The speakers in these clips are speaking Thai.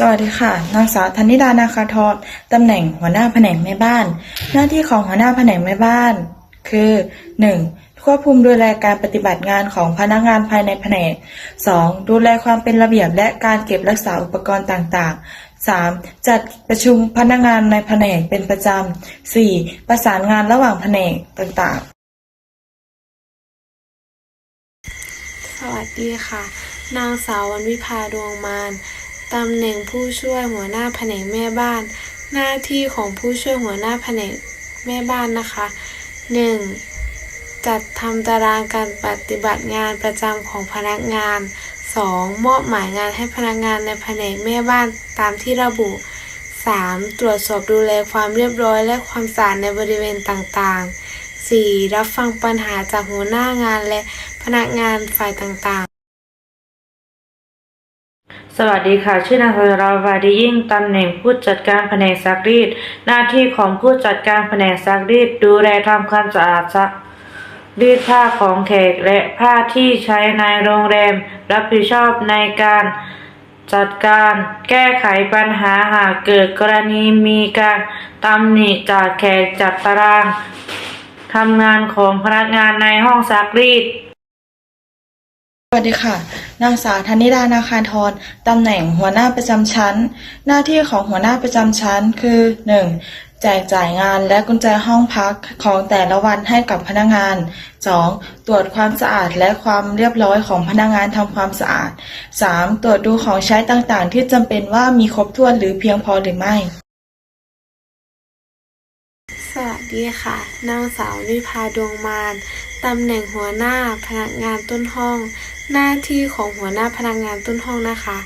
สวัสดีค่ะ นางสาวธนิดานาคาทรตำแหน่งหัวหน้าแผนกแม่บ้าน หน้าที่ของหัวหน้าแผนกแม่บ้าน คือ 1. ควบคุมดูแลการปฏิบัติงานของพนักงานภายในแผนก 2. ดูแลความเป็นระเบียบและการเก็บรักษาอุปกรณ์ต่าง ๆ 3. จัดประชุมพนักงานในแผนกเป็นประจำ 4. ประสานงานระหว่างแผนกต่างๆสวัสดีค่ะ นางสาววันวิภาดวงมาน ตำแหน่งผู้ช่วยหัวหน้าแผนกแม่บ้าน หน้าที่ของผู้ช่วยหัวหน้าแผนกแม่บ้านนะคะ 1. จัดทำตารางการปฏิบัติงานประจำของพนักงาน 2. มอบหมายงานให้พนักงานในแผนกแม่บ้านตามที่ระบุ 3. ตรวจสอบดูแลความเรียบร้อยและความสะอาดในบริเวณต่างๆ 4. รับฟังปัญหาจากหัวหน้างานและพนักงานฝ่ายต่างๆ สวัสดีค่ะ ชื่อนางสาวราวาดียิ่งตำแหน่งผู้จัดการแผนกซักรีด หน้าที่ของผู้จัดการแผนกซักรีด ดูแลทำความสะอาดซักรีดผ้าของแขกและผ้าที่ใช้ในโรงแรม รับผิดชอบในการจัดการแก้ไขปัญหาหากเกิดกรณีมีการตำหนิจากแขกจัดตารางทำงานของพนักงานในห้องซักรีด สวัสดีค่ะ นางสาวธนิดานาคารทรตำแหน่งหัวหน้าประจำชั้น หน้าที่ของหัวหน้าประจำชั้นคือ 1. แจกจ่ายงานและกุญแจห้องพักของแต่ละวันให้กับพนักงาน 2. ตรวจความสะอาดและความเรียบร้อยของพนักงานทำความสะอาด 3. ตรวจดูของใช้ต่างๆ ที่จำเป็นว่ามีครบถ้วนหรือเพียงพอหรือไม่ สวัสดีค่ะ นางสาววิภาดวงมานตำแหน่งหัวหน้าพนักงานต้นห้อง หน้าที่ของหัวหน้าพนักงานต้นห้องนะคะ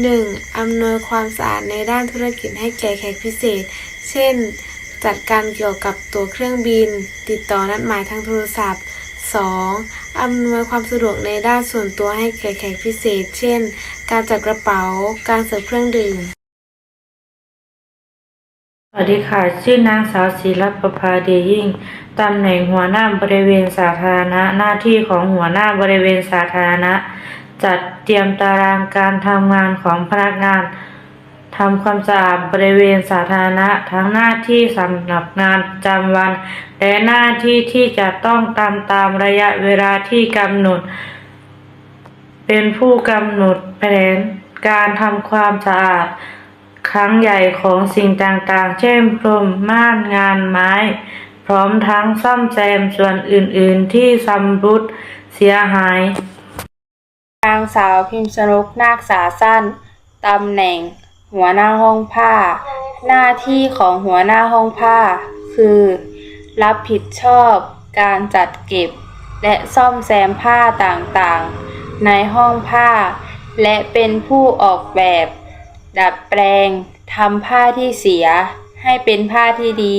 1. อำนวยความสะอาดในด้านธุรกิจให้แก่แขกพิเศษ เช่น จัดการเกี่ยวกับตั๋วเครื่องบิน ติดต่อนัดหมายทางโทรศัพท์ 2. อำนวยความสะดวกในด้านส่วนตัวให้แก่แขกพิเศษ เช่น การจัดกระเป๋า การเสิร์ฟเครื่องดื่ม สวัสดีค่ะ ชื่อนางสาวศิรประภาเดยยิ่ง ตำแหน่งหัวหน้าบริเวณสาธารณะ หน้าที่ของหัวหน้าบริเวณสาธารณะ จัดเตรียมตารางการทำงานของพนักงาน ทำความสะอาดบริเวณสาธารณะ ทั้งหน้าที่สำหรับงานประจำวัน และหน้าที่ที่จะต้องตามตามระยะเวลาที่กำหนด เป็นผู้กำหนดแผนการทำความสะอาด ครั้งใหญ่ของสิ่งต่างๆ เช่นพรมม่านงานไม้ พร้อมทั้งซ่อมแซมส่วนอื่นๆที่ชำรุดเสียหาย นางสาวพิมพ์ชนกนาคสาสั้น ตำแหน่ง หัวหน้าห้องผ้า หน้าที่ของหัวหน้าห้องผ้า คือ รับผิดชอบการจัดเก็บ และซ่อมแซมผ้าต่างๆ ในห้องผ้า และเป็นผู้ออกแบบ ดัดแปลงทำผ้าที่เสียให้เป็นผ้าที่ดี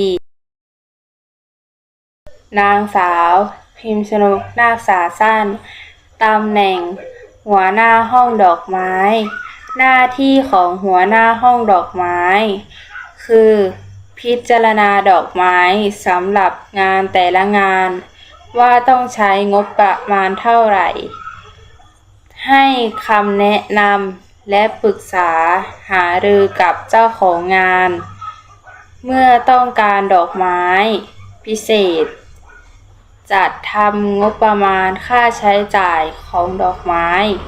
นางสาว พิมพ์ชนกนาคสาสั้นตำแหน่ง หัวหน้าห้องดอกไม้ หน้าที่ของหัวหน้าห้องดอกไม้ คือ พิจารณาดอกไม้สำหรับงานแต่ละงาน ว่าต้องใช้งบประมาณเท่าไหร่ ให้คำแนะนำ และปรึกษาหารือกับเจ้าของงาน เมื่อต้องการดอกไม้พิเศษ จัดทำงบประมาณค่าใช้จ่ายของดอกไม้